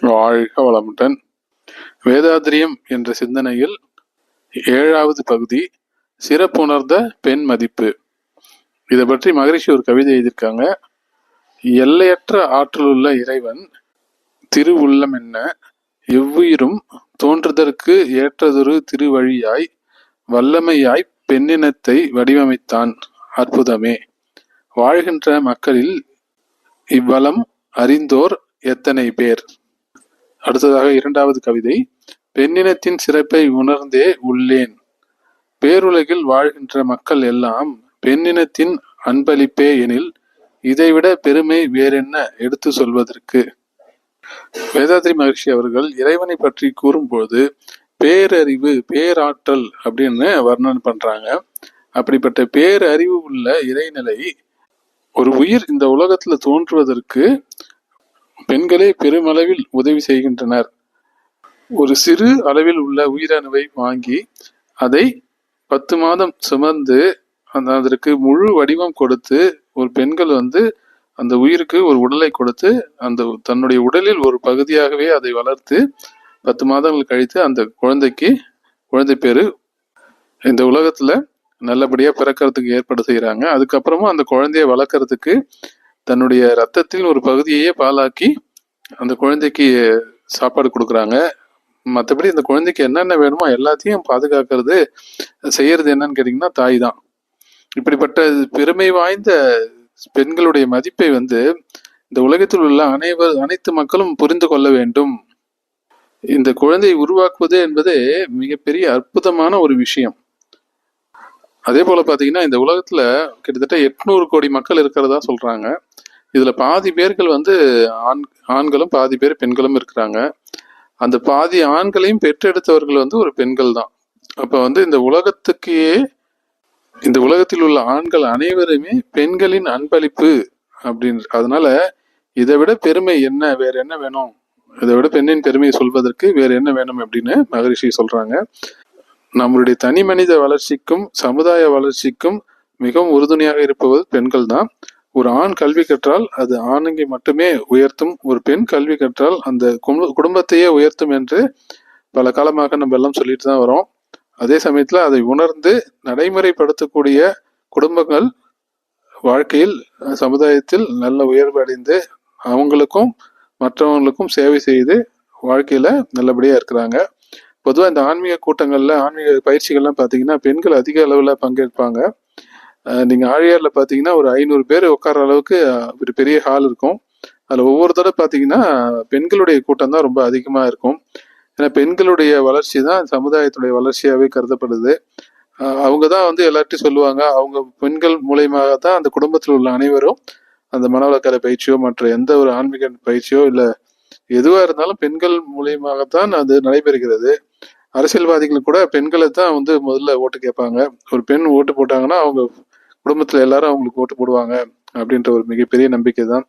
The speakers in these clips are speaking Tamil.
வாழ்க வளமுடன். வேதாத்திரியம் என்ற சிந்தனையில் ஏழாவது பகுதி சிறப்புணர்ந்த பெண் மதிப்பு. இதை பற்றி மகரிஷி ஒரு கவிதை எழுதியிருக்காங்க. எல்லையற்ற ஆற்றலுள்ள இறைவன் திருவுள்ளம் என்ன? எவ்வுயிரும் தோன்றுதற்கு ஏற்றதொரு திருவழியாய் வல்லமையாய் பெண்ணினத்தை வடிவமைத்தான் அற்புதமே. வாழ்கின்ற மக்களில் இவ்வளம் அறிந்தோர் எத்தனை பேர்? அடுத்ததாக இரண்டாவது கவிதை பெண்ணினத்தின் சிறப்பை உணர்ந்தே உள்ளேன். பேருலகில் வாழ்கின்ற மக்கள் எல்லாம் பெண்ணினத்தின் அன்பளிப்பே எனில் இதைவிட பெருமை வேறென்ன? எடுத்து சொல்வதற்கு. வேதாத்ரி மகர்ஷி அவர்கள் இறைவனை பற்றி கூறும்போது பேரறிவு பேராற்றல் அப்படின்னு வர்ணனை பண்றாங்க. அப்படிப்பட்ட பேரறிவு உள்ள இறைநிலை ஒரு உயிர் இந்த உலகத்துல தோன்றுவதற்கு பெண்களே பெருமளவில் உதவி செய்கின்றனர். ஒரு சிறு அளவில் உள்ள உயிரணுவை வாங்கி அதை பத்து மாதம் சுமந்து அந்த அதற்கு முழு வடிவம் கொடுத்து ஒரு பெண்கள் வந்து அந்த உயிருக்கு ஒரு உடலை கொடுத்து அந்த தன்னுடைய உடலில் ஒரு பகுதியாகவே அதை வளர்த்து பத்து மாதங்கள் கழித்து அந்த குழந்தைக்கு குழந்தை பேரு இந்த உலகத்துல நல்லபடியா பிறக்கிறதுக்கு ஏற்பாடு செய்யறாங்க அதுக்கப்புறமா அந்த குழந்தைய வளர்க்கறதுக்கு தன்னுடைய ரத்தத்தில் ஒரு பகுதியையே பாலாக்கி அந்த குழந்தைக்கு சாப்பாடு கொடுக்குறாங்க. மற்றபடி இந்த குழந்தைக்கு என்னென்ன வேணுமோ எல்லாத்தையும் பாதுகாக்கிறது செய்யறது என்னன்னு கேட்டிங்கன்னா தாய் தான். இப்படிப்பட்ட பெருமை வாய்ந்த பெண்களுடைய மதிப்பை வந்து இந்த உலகத்தில் உள்ள அனைவர் அனைத்து மக்களும் புரிந்து கொள்ள வேண்டும். இந்த குழந்தையை உருவாக்குவது என்பது மிகப்பெரிய அற்புதமான ஒரு விஷயம். அதே போல் பார்த்தீங்கன்னா இந்த உலகத்தில் கிட்டத்தட்ட எட்நூறு கோடி மக்கள் இருக்கிறதா சொல்கிறாங்க இதில் பாதி பேர்கள் வந்து ஆண் ஆண்களும் பாதி பேர் பெண்களும் இருக்கிறாங்க. அந்த பாதி ஆண்களையும் பெற்றெடுத்தவர்கள் வந்து ஒரு பெண்கள் தான். அப்போ வந்து இந்த உலகத்துக்கே இந்த உலகத்தில் உள்ள ஆண்கள் அனைவருமே பெண்களின் அன்பளிப்பு அப்படின் அதனால இதை விட பெருமை என்ன வேற என்ன வேணும்? இதை விட பெண்ணின் பெருமையை சொல்வதற்கு வேற என்ன வேணும் அப்படின்னு மகரிஷி சொல்றாங்க. நம்மளுடைய தனி மனித வளர்ச்சிக்கும் சமுதாய வளர்ச்சிக்கும் மிகவும் உறுதுணையாக இருப்பது பெண்கள் தான் ஒரு ஆண் கல்வி கற்றால் அது ஆணுங்கை மட்டுமே உயர்த்தும். ஒரு பெண் கல்வி கற்றால் அந்த குடும்பத்தையே உயர்த்தும் என்று பல காலமாக நம்ம எல்லாம் சொல்லிட்டு தான் வரோம். அதே சமயத்தில் அதை உணர்ந்து நடைமுறைப்படுத்தக்கூடிய குடும்பங்கள் வாழ்க்கையில் சமுதாயத்தில் நல்ல உயர்வு அடைந்து அவங்களுக்கும் மற்றவங்களுக்கும் சேவை செய்து வாழ்க்கையில நல்லபடியா இருக்கிறாங்க. பொதுவாக இந்த ஆன்மீக கூட்டங்களில் ஆன்மீக பயிற்சிகள்லாம் பார்த்தீங்கன்னா பெண்கள் அதிக அளவில் பங்கேற்பாங்க. நீங்கள் ஆழியாரில் பார்த்தீங்கன்னா ஒரு ஐநூறு பேர் உட்கார அளவுக்கு ஒரு பெரிய ஹால் இருக்கும். அதில் ஒவ்வொரு தடவை பார்த்தீங்கன்னா பெண்களுடைய கூட்டம் தான் ரொம்ப அதிகமாக இருக்கும். ஏன்னா பெண்களுடைய வளர்ச்சி தான் சமுதாயத்துடைய வளர்ச்சியாகவே கருதப்படுது. அவங்க தான் வந்து எல்லார்ட்டையும் சொல்லுவாங்க அவங்க பெண்கள் மூலயமாக தான் அந்த குடும்பத்தில் உள்ள அனைவரும் அந்த மனவளக்கலை பயிற்சியோ மற்ற எந்த ஒரு ஆன்மீக பயிற்சியோ இல்லை எதுவாக இருந்தாலும் பெண்கள் மூலியமாகத்தான் அது நடைபெறுகிறது. அரசியல்வாதிகள் கூட பெண்களை தான் வந்து முதல்ல ஓட்டு கேட்பாங்க. ஒரு பெண் ஓட்டு போட்டாங்கன்னா அவங்க குடும்பத்துல எல்லாரும் அவங்களுக்கு ஓட்டு போடுவாங்க அப்படின்ற ஒரு மிகப்பெரிய நம்பிக்கை தான்.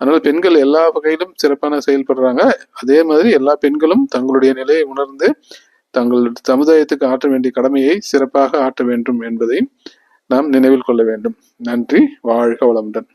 அதனால பெண்கள் எல்லா வகையிலும் சிறப்பான செயல்படுறாங்க. அதே மாதிரி எல்லா பெண்களும் தங்களுடைய நிலையை உணர்ந்து தங்கள் சமுதாயத்துக்கு ஆற்ற வேண்டிய கடமையை சிறப்பாக ஆற்ற வேண்டும் என்பதை நாம் நினைவில் கொள்ள வேண்டும். நன்றி. வாழ்க வளமுடன்.